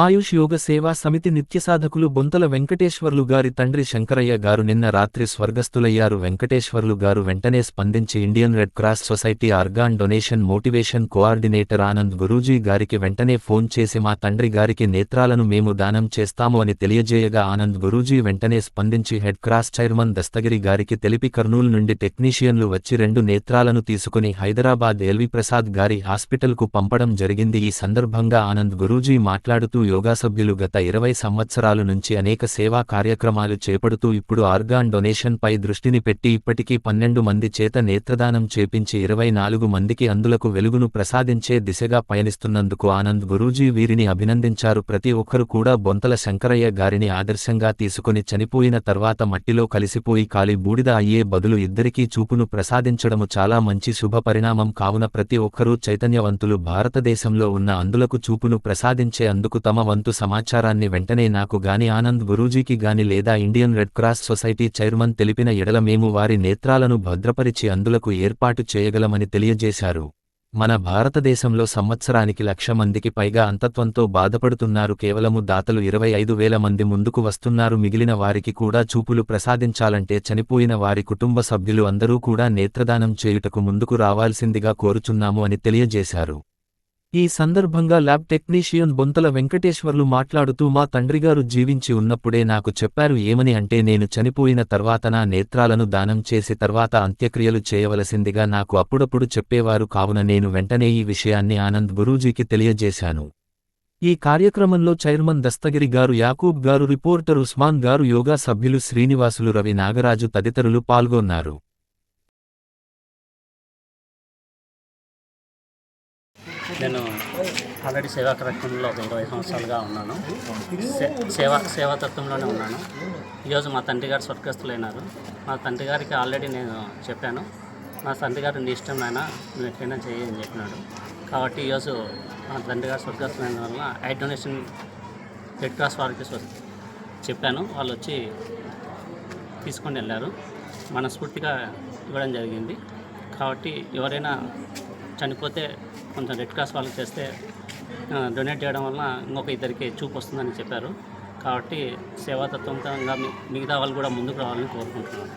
ఆయుష్ యోగ సేవా సమితి నిత్యసాధకులు బొంతల వెంకటేశ్వర్లు గారి తండ్రి శంకరయ్య గారు నిన్న రాత్రి స్వర్గస్థులయ్యారు. వెంకటేశ్వర్లు గారు వెంటనే స్పందించి Indian red cross society organ donation motivation coordinator Anand Guruji గారికి వెంటనే ఫోన్ చేసి మా తండ్రి గారికి నేత్రాలను మేము దానం చేస్తాము అని తెలియజేయగా ఆనంద్ గురూజీ వెంటనే స్పందించి హెడ్ క్రాస్ చైర్మన్ దస్తగిరి గారికి తెలిపి కర్నూలు నుండి టెక్నీషియన్లు వచ్చి రెండు నేత్రాలను తీసుకుని హైదరాబాద్ ఎల్వి ప్రసాద్ గారి హాస్పిటల్కు పంపడం జరిగింది. ఈ సందర్భంగా ఆనంద్ గురూజీ మాట్లాడుతూ యోగా సభ్యులు గత ఇరవై సంవత్సరాల నుంచి అనేక సేవా కార్యక్రమాలు చేపడుతూ ఇప్పుడు ఆర్గాన్ డొనేషన్ పై దృష్టిని పెట్టి ఇప్పటికీ పన్నెండు మంది చేత నేత్రదానం చేపించి ఇరవై నాలుగు మందికి అందులకు వెలుగును ప్రసాదించే దిశగా పయనిస్తున్నందుకు ఆనంద్ గురూజీ వీరిని అభినందించారు. ప్రతి ఒక్కరు కూడా బొంతల శంకరయ్య గారిని ఆదర్శంగా తీసుకుని చనిపోయిన తర్వాత మట్టిలో కలిసిపోయి కాలి బూడిద అయ్యే బదులు ఇద్దరికీ చూపును ప్రసాదించడము చాలా మంచి శుభ పరిణామం. కావున ప్రతి ఒక్కరూ చైతన్యవంతులు. భారతదేశంలో ఉన్న అందులకు చూపును ప్రసాదించే అందుకు తమ వంతు సమాచారాన్ని వెంటనే నాకు గాని ఆనంద్ గురూజీకి గాని లేదా Indian red cross society chairman తెలిపిన ఎడల మేము వారి నేత్రాలను భద్రపరిచి అందులకు ఏర్పాటు చేయగలమని తెలియజేశారు. మన భారతదేశంలో సంవత్సరానికి లక్ష మందికి పైగా అంతత్వంతో బాధపడుతున్నారు. కేవలము దాతలు ఇరవై ఐదు వేల మంది ముందుకు వస్తున్నారు. మిగిలిన వారికి కూడా చూపులు ప్రసాదించాలంటే చనిపోయిన వారి కుటుంబ సభ్యులు అందరూ కూడా నేత్రదానం చేయుటకు ముందుకు రావాల్సిందిగా కోరుచున్నాము అని తెలియజేశారు. ఈ సందర్భంగా ల్యాబ్ టెక్నీషియన్ బొంతల వెంకటేశ్వర్లు మాట్లాడుతూ మా తండ్రిగారు జీవించి ఉన్నప్పుడే నాకు చెప్పారు ఏమని అంటే నేను చనిపోయిన తర్వాత నా నేత్రాలను దానం చేసి తర్వాత అంత్యక్రియలు చేయవలసిందిగా నాకు అప్పుడప్పుడు చెప్పేవారు. కావున నేను వెంటనే ఈ విషయాన్ని ఆనంద్ గురూజీకి తెలియజేశాను. ఈ కార్యక్రమంలో చైర్మన్ దస్తగిరి గారు యాకూబ్ గారు రిపోర్టర్ ఉస్మాన్ గారు యోగా సభ్యులు శ్రీనివాసులు రవి నాగరాజు తదితరులు పాల్గొన్నారు. నేను ఆల్రెడీ సేవా కార్యక్రమంలో ఒక ఇరవై సంవత్సరాలుగా ఉన్నాను. సే సేవా సేవాతత్వంలోనే ఉన్నాను. ఈరోజు మా తండ్రి గారు స్వర్గస్థులైనారు. మా తండ్రి గారికి ఆల్రెడీ నేను చెప్పాను. మా తండ్రి గారు నీ ఇష్టం నాయన నువ్వు ఎట్లయినా చేయి అని చెప్పినాడు. కాబట్టి ఈరోజు మా తండ్రి గారు స్వర్గస్థులైన వల్ల ఐ డొనేషన్ రెడ్ క్రాస్ వారికి చెప్పాను. వాళ్ళు వచ్చి తీసుకొని వెళ్ళారు. మనస్ఫూర్తిగా ఇవ్వడం జరిగింది. కాబట్టి ఎవరైనా చనిపోతే కొంచెం రెడ్ క్రాస్ వాళ్ళకి చేస్తే డొనేట్ చేయడం వలన ఇంకొక ఇద్దరికి చూపు వస్తుందని చెప్పారు. కాబట్టి సేవాతత్వంగా మిగతా వాళ్ళు కూడా ముందుకు రావాలని కోరుకుంటున్నాను.